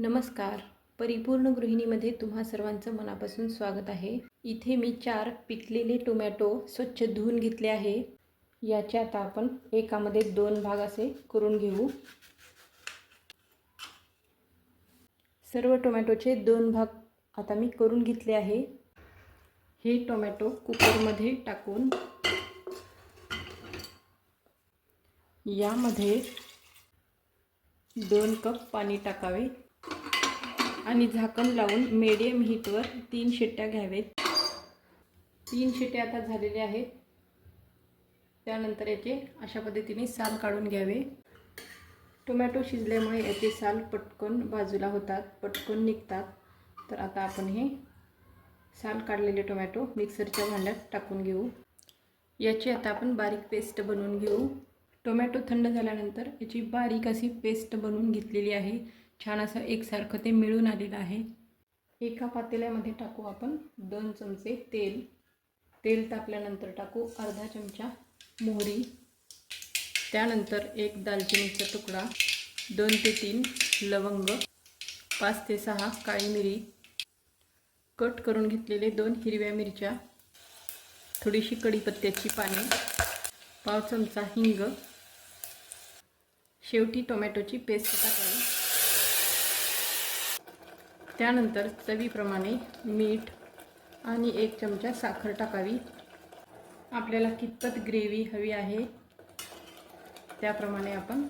नमस्कार. परिपूर्ण गृहिणीमध्ये तुम्हा सर्वांचं मनापासून स्वागत आहे. इथे मी चार पिकलेले टोमॅटो स्वच्छ धुवून घेतले आहे. याचे आता आपण एकामध्ये दोन भाग असे करून घेऊ. सर्व टोमॅटोचे दोन भाग आता मी करून घेतले आहे. हे टोमॅटो कुकरमध्ये टाकून यामध्ये दोन कप पाणी टाकावे. आणि झाकण लावून मिडियम हीटवर तीन शिट्ट्या घ्यावेत. तीन शिट्ट्या आता झालेल्या आहेत. त्यानंतर याचे अशा पद्धतीने साल काढून घ्यावे. टोमॅटो शिजल्यामुळे याचे साल पटकन बाजूला होतात पटकन निघतात. तर आता आपण हे साल काढलेले टोमॅटो मिक्सरच्या भांड्यात टाकून घेऊ. याची आता आपण बारीक पेस्ट बनवून घेऊ. टोमॅटो थंड झाल्यानंतर याची बारीक अशी पेस्ट बनवून घेतलेली आहे. छान असं एकसारखं ते मिळून आलेलं आहे. एका पातेल्यामध्ये टाकू आपण दोन चमचे तेल. तेल टाकल्यानंतर टाकू अर्धा चमचा मोहरी. त्यानंतर एक दालचिनीचा तुकडा दोन ते तीन लवंग पाच ते सहा काळी मिरी. कट करून घेतलेले दोन हिरव्या मिरच्या थोडीशी कढीपत्त्याची पाने पाव चमचा हिंग. शेवटी टोमॅटोची पेस्ट टाकावी त्यानंतर चवीप्रमाणे मीठ आणि एक चमचा साखर टाकावी. आपल्याला कितपत ग्रेव्ही हवी आहे त्याप्रमाणे आपण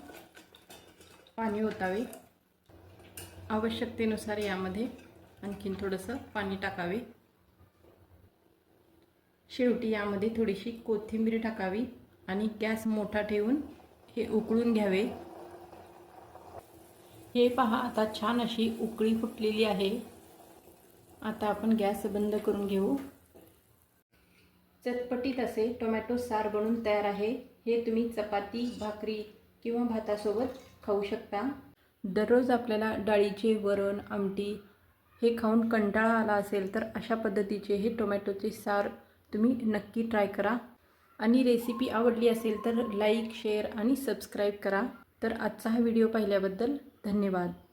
पाणी ओतावे. आवश्यकतेनुसार यामध्ये आणखीन थोडंसं पाणी टाकावे. शेवटी यामध्ये थोडीशी कोथिंबीर टाकावी आणि गॅस मोठा ठेवून हे उकळून घ्यावे. हे पहा आता छान अशी उकळी फुटलेली आहे. आता आपण गॅस बंद करून घेऊ. चटपटीत असे टोमॅटो सार बनून तयार आहे. हे तुम्ही चपाती भाकरी किंवा भातासोबत खाऊ शकता. दररोज आपल्याला डाळीचे वरण आमटी हे खाऊन कंटाळा आला असेल तर अशा पद्धतीचे हे टोमॅटोचे सार तुम्ही नक्की ट्राय करा. आणि रेसिपी आवडली असेल तर लाईक शेअर आणि सबस्क्राईब करा. तर आजचा हा व्हिडिओ पाहिल्याबद्दल धन्यवाद.